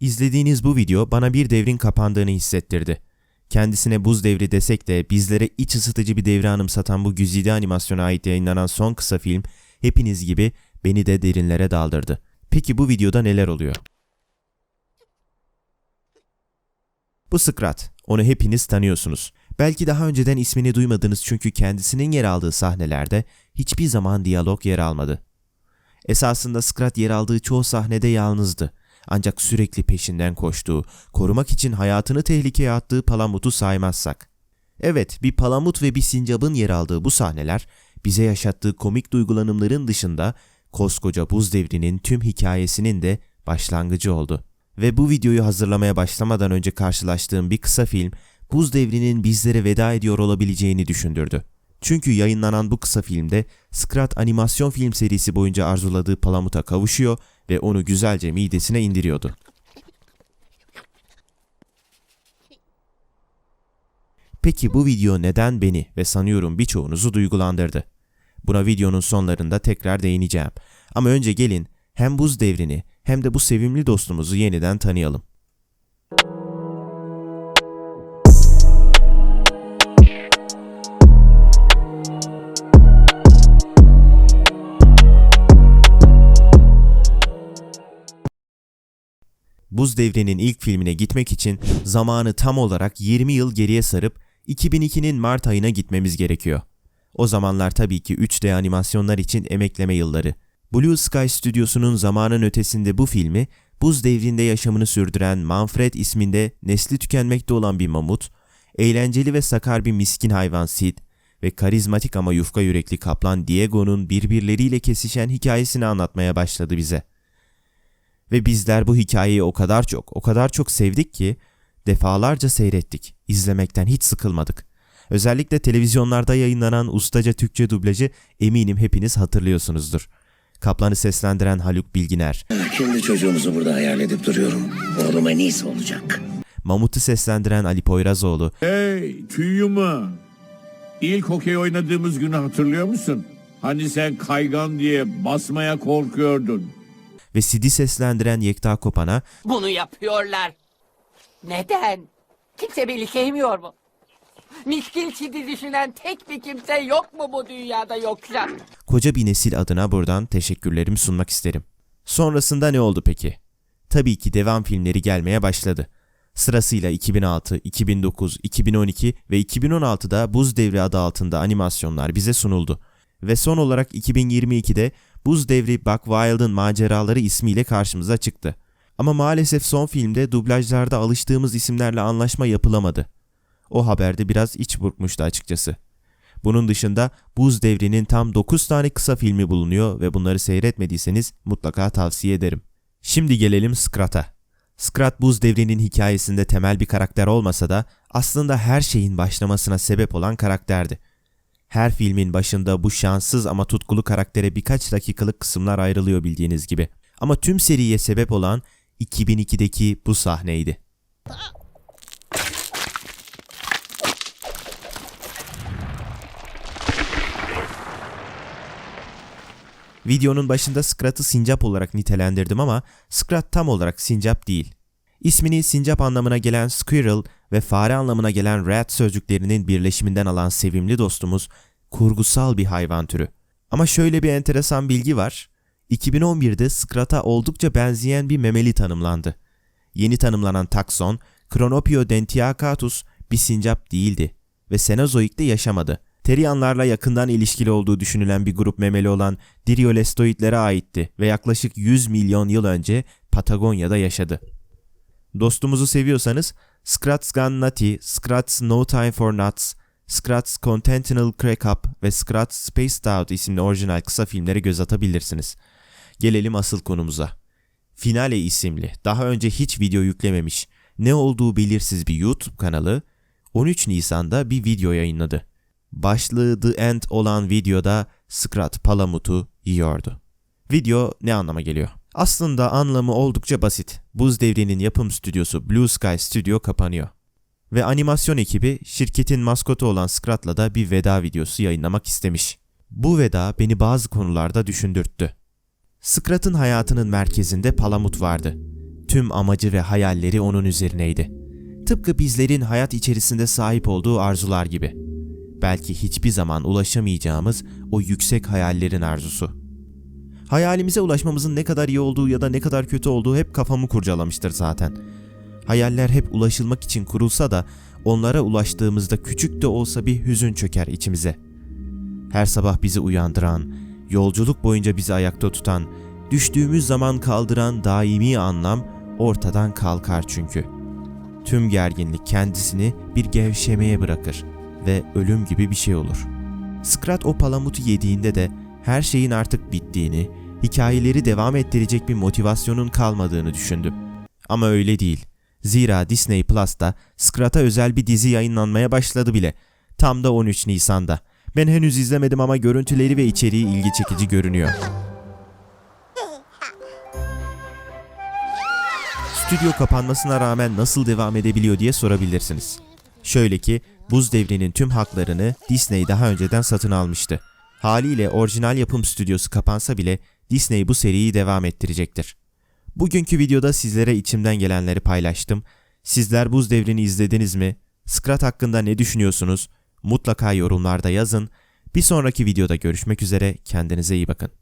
İzlediğiniz bu video bana bir devrin kapandığını hissettirdi. Kendisine buz devri desek de bizlere iç ısıtıcı bir devri anımsatan bu güzide animasyona ait yayınlanan son kısa film hepiniz gibi beni de derinlere daldırdı. Peki bu videoda neler oluyor? Bu Skrat. Onu hepiniz tanıyorsunuz. Belki daha önceden ismini duymadınız çünkü kendisinin yer aldığı sahnelerde hiçbir zaman diyalog yer almadı. Esasında Skrat yer aldığı çoğu sahnede yalnızdı. Ancak sürekli peşinden koştuğu, korumak için hayatını tehlikeye attığı Palamut'u saymazsak. Evet, bir Palamut ve bir sincabın yer aldığı bu sahneler bize yaşattığı komik duygulanımların dışında koskoca buz devrinin tüm hikayesinin de başlangıcı oldu. Ve bu videoyu hazırlamaya başlamadan önce karşılaştığım bir kısa film buz devrinin bizlere veda ediyor olabileceğini düşündürdü. Çünkü yayınlanan bu kısa filmde Skrat animasyon film serisi boyunca arzuladığı Palamut'a kavuşuyor ve onu güzelce midesine indiriyordu. Peki bu video neden beni ve sanıyorum birçoğunuzu duygulandırdı? Buna videonun sonlarında tekrar değineceğim. Ama önce gelin hem buz devrini hem de bu sevimli dostumuzu yeniden tanıyalım. Buz Devri'nin ilk filmine gitmek için zamanı tam olarak 20 yıl geriye sarıp 2002'nin Mart ayına gitmemiz gerekiyor. O zamanlar tabii ki 3D animasyonlar için emekleme yılları. Blue Sky Stüdyosu'nun zamanın ötesinde bu filmi, buz devrinde yaşamını sürdüren Manfred isminde nesli tükenmekte olan bir mamut, eğlenceli ve sakar bir miskin hayvan Sid ve karizmatik ama yufka yürekli kaplan Diego'nun birbirleriyle kesişen hikayesini anlatmaya başladı bize. Ve bizler bu hikayeyi o kadar çok, o kadar çok sevdik ki defalarca seyrettik. İzlemekten hiç sıkılmadık. Özellikle televizyonlarda yayınlanan ustaca Türkçe dublajı eminim hepiniz hatırlıyorsunuzdur. Kaplan'ı seslendiren Haluk Bilginer, Kendi çocuğumuzu burada hayal edip duruyorum. Oğlum en iyisi olacak. Mamut'u seslendiren Ali Poyrazoğlu, Hey tüyyuma. İlk hokey oynadığımız günü hatırlıyor musun? Hani sen kaygan diye basmaya korkuyordun. Ve Sid'i seslendiren Yekta Kopan'a Bunu yapıyorlar. Neden? Kimse beni sevmiyor mu? Miskin Sid'i düşünen tek bir kimse yok mu bu dünyada yoksa? koca bir nesil adına buradan teşekkürlerimi sunmak isterim. Sonrasında ne oldu peki? Tabii ki devam filmleri gelmeye başladı. Sırasıyla 2006, 2009, 2012 ve 2016'da Buz Devri adı altında animasyonlar bize sunuldu. Ve son olarak 2022'de Buz Devri Buck Wild'ın maceraları ismiyle karşımıza çıktı. Ama maalesef son filmde dublajlarda alıştığımız isimlerle anlaşma yapılamadı. O haberde biraz iç burkmuştu açıkçası. Bunun dışında Buz Devri'nin tam 9 tane kısa filmi bulunuyor ve bunları seyretmediyseniz mutlaka tavsiye ederim. Şimdi gelelim Skrat'a. Skrat Buz Devri'nin hikayesinde temel bir karakter olmasa da aslında her şeyin başlamasına sebep olan karakterdi. Her filmin başında bu şanssız ama tutkulu karaktere birkaç dakikalık kısımlar ayrılıyor bildiğiniz gibi. Ama tüm seriye sebep olan 2002'deki bu sahneydi. Videonun başında Skrat'ı sincap olarak nitelendirdim ama Skrat tam olarak sincap değil. İsmini sincap anlamına gelen squirrel ve fare anlamına gelen rat sözcüklerinin birleşiminden alan sevimli dostumuz kurgusal bir hayvan türü. Ama şöyle bir enteresan bilgi var. 2011'de Skrat'a oldukça benzeyen bir memeli tanımlandı. Yeni tanımlanan takson Chronopiodentiacatus bir sincap değildi ve Senozoik'te yaşamadı. Teriyanlarla yakından ilişkili olduğu düşünülen bir grup memeli olan Diriolestoidlere aitti ve yaklaşık 100 milyon yıl önce Patagonya'da yaşadı. Dostumuzu seviyorsanız Scrat's Gone Nutty, Scrat's No Time for Nuts, Scrat's Continental Crack Up ve Scrat's Spaced Out isimli orijinal kısa filmlere göz atabilirsiniz. Gelelim asıl konumuza. Finale isimli, daha önce hiç video yüklememiş, ne olduğu belirsiz bir YouTube kanalı 13 Nisan'da bir video yayınladı. Başlığı The End olan videoda Skrat Palamut'u yiyordu. Video ne anlama geliyor? Aslında anlamı oldukça basit. Buz Devri'nin yapım stüdyosu Blue Sky Studio kapanıyor. Ve animasyon ekibi şirketin maskotu olan Skrat'la da bir veda videosu yayınlamak istemiş. Bu veda beni bazı konularda düşündürttü. Skrat'ın hayatının merkezinde Palamut vardı. Tüm amacı ve hayalleri onun üzerineydi. Tıpkı bizlerin hayat içerisinde sahip olduğu arzular gibi. Belki hiçbir zaman ulaşamayacağımız o yüksek hayallerin arzusu. Hayalimize ulaşmamızın ne kadar iyi olduğu ya da ne kadar kötü olduğu hep kafamı kurcalamıştır zaten. Hayaller hep ulaşılmak için kurulsa da onlara ulaştığımızda küçük de olsa bir hüzün çöker içimize. Her sabah bizi uyandıran, yolculuk boyunca bizi ayakta tutan, düştüğümüz zaman kaldıran daimi anlam ortadan kalkar çünkü. Tüm gerginlik kendisini bir gevşemeye bırakır ve ölüm gibi bir şey olur. Skrat o palamutu yediğinde de her şeyin artık bittiğini, hikayeleri devam ettirecek bir motivasyonun kalmadığını düşündüm. Ama öyle değil. Zira Disney Plus'ta Skrat'a özel bir dizi yayınlanmaya başladı bile. Tam da 13 Nisan'da. Ben henüz izlemedim ama görüntüleri ve içeriği ilgi çekici görünüyor. Stüdyo kapanmasına rağmen nasıl devam edebiliyor diye sorabilirsiniz. Şöyle ki Buz Devri'nin tüm haklarını Disney daha önceden satın almıştı. Haliyle orijinal yapım stüdyosu kapansa bile Disney bu seriyi devam ettirecektir. Bugünkü videoda sizlere içimden gelenleri paylaştım. Sizler Buz Devri'ni izlediniz mi? Skrat hakkında ne düşünüyorsunuz? Mutlaka yorumlarda yazın. Bir sonraki videoda görüşmek üzere. Kendinize iyi bakın.